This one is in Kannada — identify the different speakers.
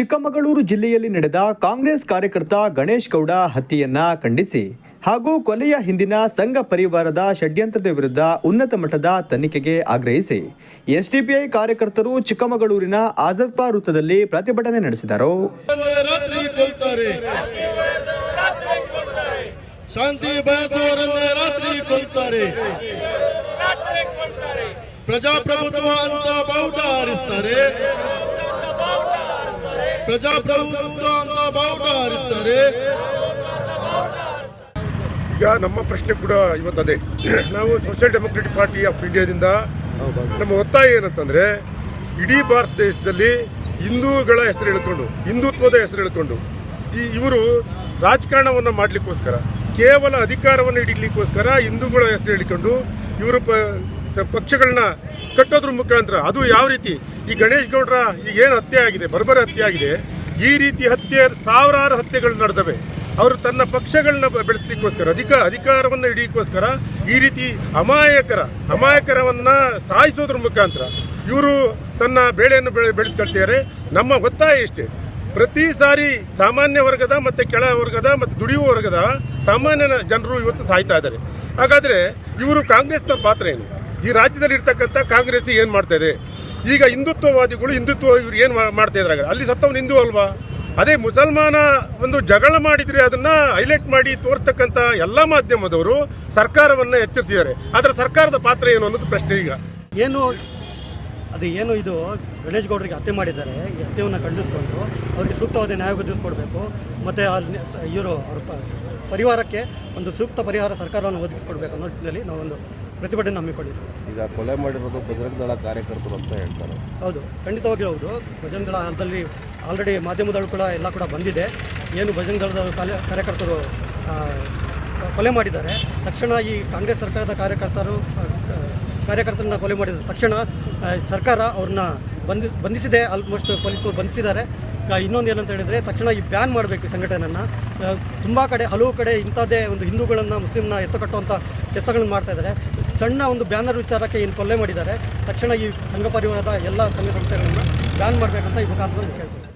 Speaker 1: ಚಿಕ್ಕಮಗಳೂರು ಜಿಲ್ಲೆಯಲ್ಲಿ ನಡೆದ ಕಾಂಗ್ರೆಸ್ ಕಾರ್ಯಕರ್ತ ಗಣೇಶ್ ಗೌಡ ಹತ್ಯೆಯನ್ನ ಖಂಡಿಸಿ ಹಾಗೂ ಕೊಲೆಯ ಹಿಂದಿನ ಸಂಘ ಪರಿವಾರದ ಷಡ್ಯಂತ್ರದ ವಿರುದ್ಧ ಉನ್ನತ ಮಟ್ಟದ ತನಿಖೆಗೆ ಆಗ್ರಹಿಸಿ ಎಸ್ಡಿಪಿಐ ಕಾರ್ಯಕರ್ತರು ಚಿಕ್ಕಮಗಳೂರಿನ ಆಜಾದ್ಪಾ ವೃತ್ತದಲ್ಲಿ ಪ್ರತಿಭಟನೆ ನಡೆಸಿದರು.
Speaker 2: ಪ್ರಜಾಪ್ರಭುತ್ವ ಅಂತ ಬಾವುಟ ಪ್ರಜಾಪ್ರಭುತ್ವ ಅಂತ ಬಾವುಟ ಹಾರಿಸ್ತಾರೆ
Speaker 3: ಈಗ ನಮ್ಮ ಪ್ರಶ್ನೆ ಕೂಡ ಇವತ್ತು ಅದೇ ನಾವು ಸೋಷಿಯಲ್ ಡೆಮೊಕ್ರೆಟಿಕ್ ಪಾರ್ಟಿ ಆಫ್ ಇಂಡಿಯಾದಿಂದ ನಮ್ಮ ಒತ್ತಾಯ ಏನಂತಂದ್ರೆ, ಇಡೀ ಭಾರತ ದೇಶದಲ್ಲಿ ಹಿಂದೂಗಳ ಹೆಸರು ಹೇಳ್ಕೊಂಡು, ಹಿಂದುತ್ವದ ಹೆಸರು ಹೇಳ್ಕೊಂಡು, ಈ ಇವರು ರಾಜಕಾರಣವನ್ನು ಮಾಡಲಿಕ್ಕೋಸ್ಕರ, ಕೇವಲ ಅಧಿಕಾರವನ್ನು ಹಿಡಿಲಿಕ್ಕೋಸ್ಕರ ಹಿಂದೂಗಳ ಹೆಸರು ಹೇಳಿಕೊಂಡು, ಇವರು ಪಕ್ಷಗಳನ್ನ ಕಟ್ಟೋದ್ರ ಮುಖಾಂತರ ಅದು ಯಾವ ರೀತಿ? ಈ ಗಣೇಶ್ ಗೌಡ್ರ ಈಗ ಏನು ಹತ್ಯೆ ಆಗಿದೆ, ಬರ್ಬರ ಹತ್ಯೆ ಆಗಿದೆ, ಈ ರೀತಿ ಹತ್ಯೆ, ಸಾವಿರಾರು ಹತ್ಯೆಗಳು ನಡೆದವೆ. ಅವರು ತನ್ನ ಪಕ್ಷಗಳನ್ನ ಬೆಳೆಸಲಿಕ್ಕೋಸ್ಕರ, ಅಧಿಕ ಅಧಿಕಾರವನ್ನು ಹಿಡಿಯಕ್ಕೋಸ್ಕರ ಈ ರೀತಿ ಅಮಾಯಕರ, ಅಮಾಯಕರವನ್ನ ಸಾಯಿಸೋದ್ರ ಮುಖಾಂತರ ಇವರು ತನ್ನ ಬೇಳೆಯನ್ನು ಬೆಳೆ ಬೆಳೆಸ್ಕೊಳ್ತಿದ್ದಾರೆ ನಮ್ಮ ಒತ್ತಾಯ ಇಷ್ಟೇ. ಪ್ರತಿ ಸಾರಿ ಸಾಮಾನ್ಯ ವರ್ಗದ ಮತ್ತು ಕೆಳ ವರ್ಗದ ಮತ್ತು ದುಡಿಯುವ ವರ್ಗದ ಸಾಮಾನ್ಯ ಜನರು ಇವತ್ತು ಸಾಯ್ತಾ ಇದ್ದಾರೆ. ಹಾಗಾದರೆ ಇವರು ಕಾಂಗ್ರೆಸ್ನ ಪಾತ್ರ ಏನು? ಈ ರಾಜ್ಯದಲ್ಲಿ ಇರ್ತಕ್ಕಂಥ ಕಾಂಗ್ರೆಸ್ ಏನು ಮಾಡ್ತಾ ಇದೆ? ಈಗ ಹಿಂದುತ್ವವಾದಿಗಳು ಹಿಂದುತ್ವ ಇವ್ರು ಏನು ಮಾಡ್ತಾ ಇದ್ರಾಗ? ಅಲ್ಲಿ ಸತ್ತವನು ಹಿಂದೂ ಅಲ್ವಾ? ಅದೇ ಮುಸಲ್ಮಾನ ಒಂದು ಜಗಳ ಮಾಡಿದ್ರೆ ಅದನ್ನ ಹೈಲೈಟ್ ಮಾಡಿ ತೋರ್ತಕ್ಕಂಥ ಎಲ್ಲಾ ಮಾಧ್ಯಮದವರು ಸರ್ಕಾರವನ್ನ ಎಚ್ಚರಿಸಿದ್ದಾರೆ. ಆದರೆ ಸರ್ಕಾರದ ಪಾತ್ರ ಏನು ಅನ್ನೋದು ಪ್ರಶ್ನೆ ಈಗ.
Speaker 4: ಏನು, ಅದು ಏನು ಇದು ಗಣೇಶ್ ಗೌಡರಿಗೆ ಹತ್ಯೆ ಮಾಡಿದ್ದಾರೆ, ಈ ಹತ್ಯೆಯನ್ನು ಖಂಡಿಸ್ಕೊಂಡು ಅವರಿಗೆ ಸೂಕ್ತವಾದ ನ್ಯಾಯ ಒದಗಿಸ್ಕೊಡ್ಬೇಕು, ಮತ್ತು ಇವರು ಅವ್ರ ಪರಿವಾರಕ್ಕೆ ಒಂದು ಸೂಕ್ತ ಪರಿಹಾರ ಸರ್ಕಾರವನ್ನು ಒದಗಿಸ್ಕೊಡ್ಬೇಕು ಅನ್ನೋ ನಿಟ್ಟಿನಲ್ಲಿ ನಾವೊಂದು ಪ್ರತಿಭಟನೆ ಹಮ್ಮಿಕೊಂಡಿದ್ದರು
Speaker 5: ಈಗ ಕೊಲೆ ಮಾಡಿರೋದು ಬಜರಂಗ ದಳ ಕಾರ್ಯಕರ್ತರು ಅಂತ ಹೇಳ್ತಾರೆ.
Speaker 4: ಹೌದು ಖಂಡಿತವಾಗಿ ಹೌದು. ಭಜನ್ ದಳದಲ್ಲಿ ಆಲ್ರೆಡಿ ಮಾಧ್ಯಮದಳು ಕೂಡ ಎಲ್ಲ ಕೂಡ ಬಂದಿದೆ. ಏನು ಬಜರಂಗ ದಳದ ಕಾರ್ಯಕರ್ತರು ಕೊಲೆ ಮಾಡಿದ್ದಾರೆ. ತಕ್ಷಣ ಈ ಕಾಂಗ್ರೆಸ್ ಸರ್ಕಾರದ ಕಾರ್ಯಕರ್ತರು ಕಾರ್ಯಕರ್ತರನ್ನ ಕೊಲೆ ಮಾಡಿದ ತಕ್ಷಣ ಸರ್ಕಾರ ಅವ್ರನ್ನ ಬಂಧಿ ಬಂಧಿಸಿದೆ. ಆಲ್ಮೋಸ್ಟ್ ಪೊಲೀಸರು ಬಂಧಿಸಿದ್ದಾರೆ. ಇನ್ನೊಂದು ಏನಂತ ಹೇಳಿದರೆ ತಕ್ಷಣ ಈ ಬ್ಯಾನ್ ಮಾಡಬೇಕು ಈ ಸಂಘಟನೆಯನ್ನು. ತುಂಬ ಕಡೆ ಹಲವು ಕಡೆ ಇಂಥದ್ದೇ ಒಂದು ಹಿಂದೂಗಳನ್ನು ಮುಸ್ಲಿಮ್ನ ಎತ್ತುಕಟ್ಟುವಂಥ ಕೆಲಸಗಳನ್ನು ಮಾಡ್ತಾ ಇದ್ದಾರೆ. ಸಣ್ಣ ಒಂದು ಬ್ಯಾನರ್ ವಿಚಾರಕ್ಕೆ ಏನು ಕೊಲೆ ಮಾಡಿದ್ದಾರೆ, ತಕ್ಷಣ ಈ ಸಂಘ ಪರಿವಾರದ ಎಲ್ಲ ಸಂಘ ಸಂಸ್ಥೆಗಳನ್ನು ಬ್ಯಾನ್ ಮಾಡಬೇಕಂತ ಈ ಮುಖಾಂತರ ಕೇಳ್ತೀವಿ